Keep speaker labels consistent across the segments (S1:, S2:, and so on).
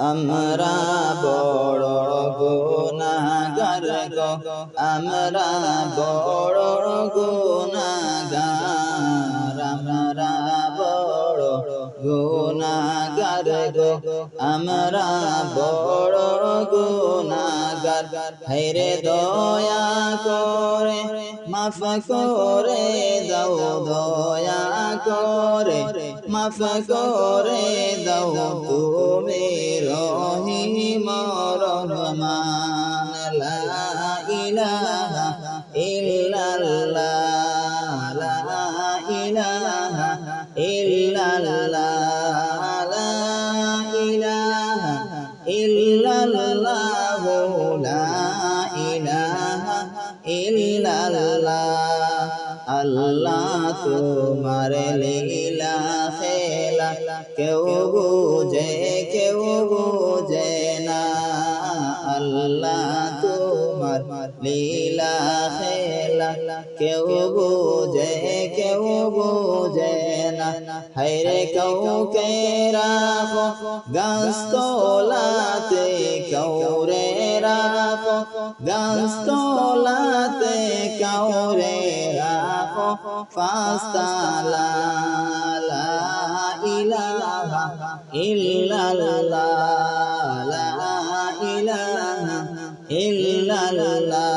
S1: আমরা বড় গুণাগার গো আমরা বড় গুনাগার গুনাগার গো, আমরা বড় গুনাগার হায়রে দয়া করে, মাফ করে দাও, দয়া করে, মাফ করে দাও। তুমি রহিম রহমান, লা ইলাহা ইল্লাল্লাহ ইলাহা ইল্লাল্লাহ লা ইলাহা ইল্লাল্লাহ লা ইলাহা ইল্লাল্লাহ আল্লাহ তোমার লীলা খেলা কেউ বুঝে কেউ বুঝে না আল্লাহ তোমার লীলা খেলা কেউ বুঝে কেউ বুঝে হায়রে কাউকে রাখো গাছতলাতে কাউরে রাখো, গাছতলাতে কাউরে রাখো ফাস্তালা লা ইলাহা ইল্লাল্লাহ, লা ইলাহা ইল্লাল্লাহ।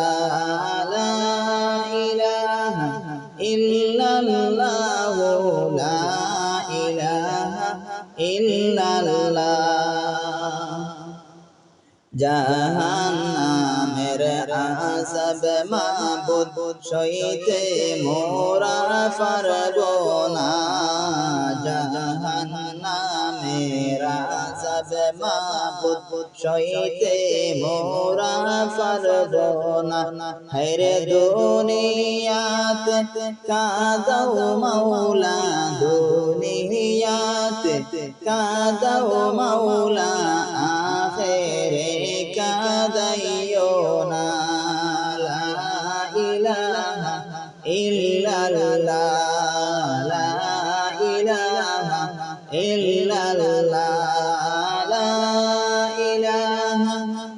S1: জাহান্নামের আসাব মাবুদ সইতে মোরা পারব না জাহান্নামের আসাব মাবুদ সইতে মোরা পারব না হেরে দুনিয়াতে কাদাও মাওলা, দুনিয়াতে কাদাও মাওলা আখেরে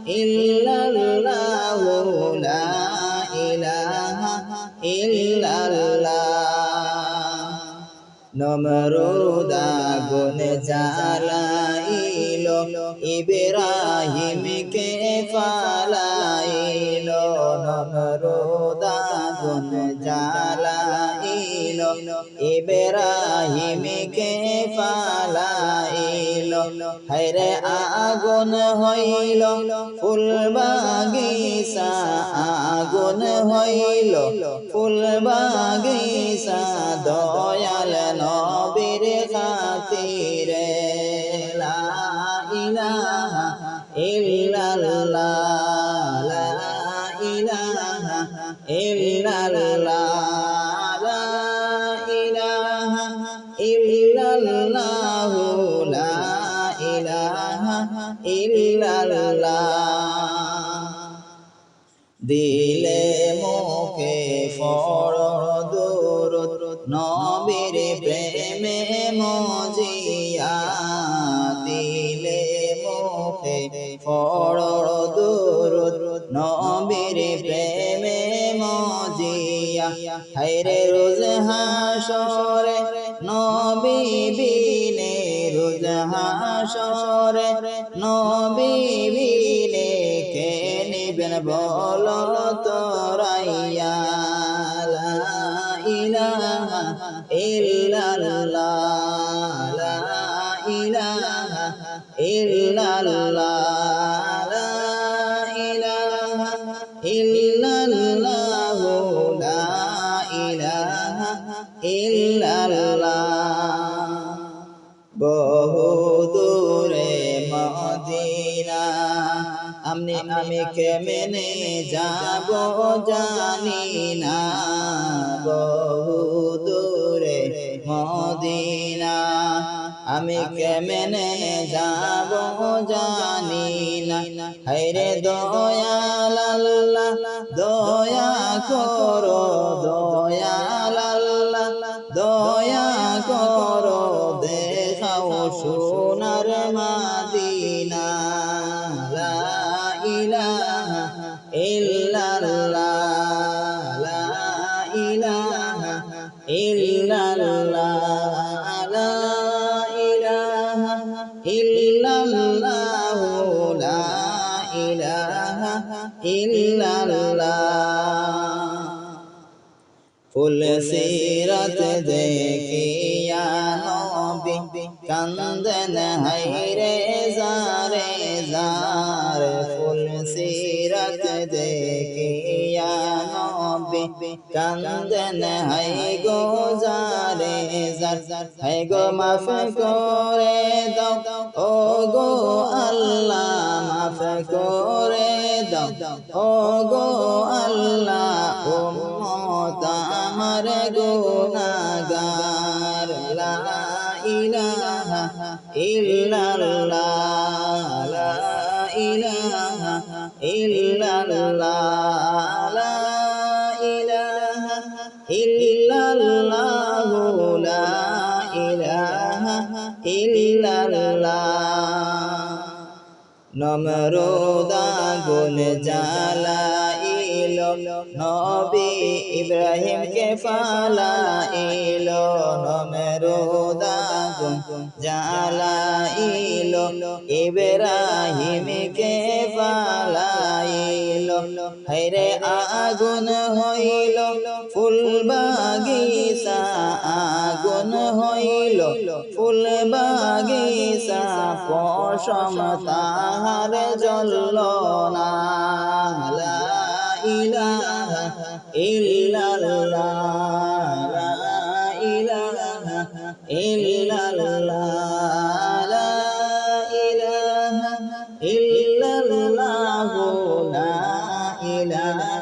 S1: ইল্লাল্লাহ লা ইলাহা ইল্লাল্লাহ। নমরুদা গুন জ্বালাইল ইব্রাহিমকে ফালাইল। নমরুদা গুন জ্বালাইল ইব্রাহিমকে ফালাইল। হায়রে আগুন হইল, ফুল বাগিচা আগুন হইল, ফুল বাগিচা দয়াল নবীর খাতিরে। লা ইলাহা ইল্লাল্লাহ, লা ইলাহা ইল্লাল্লাহ, লা ইলাহা ইল্লাল্লাহ, লা দিলে মুখে ফর দূরত নবীর প্রেমে মজিয়া। দিলে মুখে ফড় হায়রে রোজ হাসরে নবী বিনে রোজ হাসরে নবী বিনে কে নিবেন বল তোরাইয়া ইলাহা ইল্লাল্লাহ ইলাহা ইল্লাল্লাহ। ইল্লাল্লাহ। বহু দূরে মদিনা। আমনি আমি কেমনে যাব জানি না। বহু দূরে মদিনা। আমি কেমনে যাব জানি না। হায়রে দয়াল আল্লাহ দয়া করো দয়াল আল্লাহ ইল্লাল্লাহ। ফুল সিরত দেখিয়া নবী, কান্দন হাইরে জারে জার ফুল সিরত দেখিয়া নবী, কান্দন হাই গো জারে জার হাই গো মাফ করে দাও ও গো আল্লাহ মাফ করে দাও ও গো আল্লাহ, উম্মত আমার গুনাহগার। লা ইলাহা ইল্লাল্লাহ, লা ইলাহা ইল্লাল্লাহ, লা ইলাহা ইল্লাল্লাহ, লা ইলাহা ইল্লাল্লাহ। নমরোদা গুন জ্বালাইল নবী ইব্রাহিমকে ফালাইল নমরোদা গুন জ্বালাইল ইব্রাহিমকে ফালাইল হায়রে আগুন হইল ফুল বাগিচা আগুন হইল ফুল বাগিচা পশম তাহার জল না। ইলা ইল্লাল্লাহ।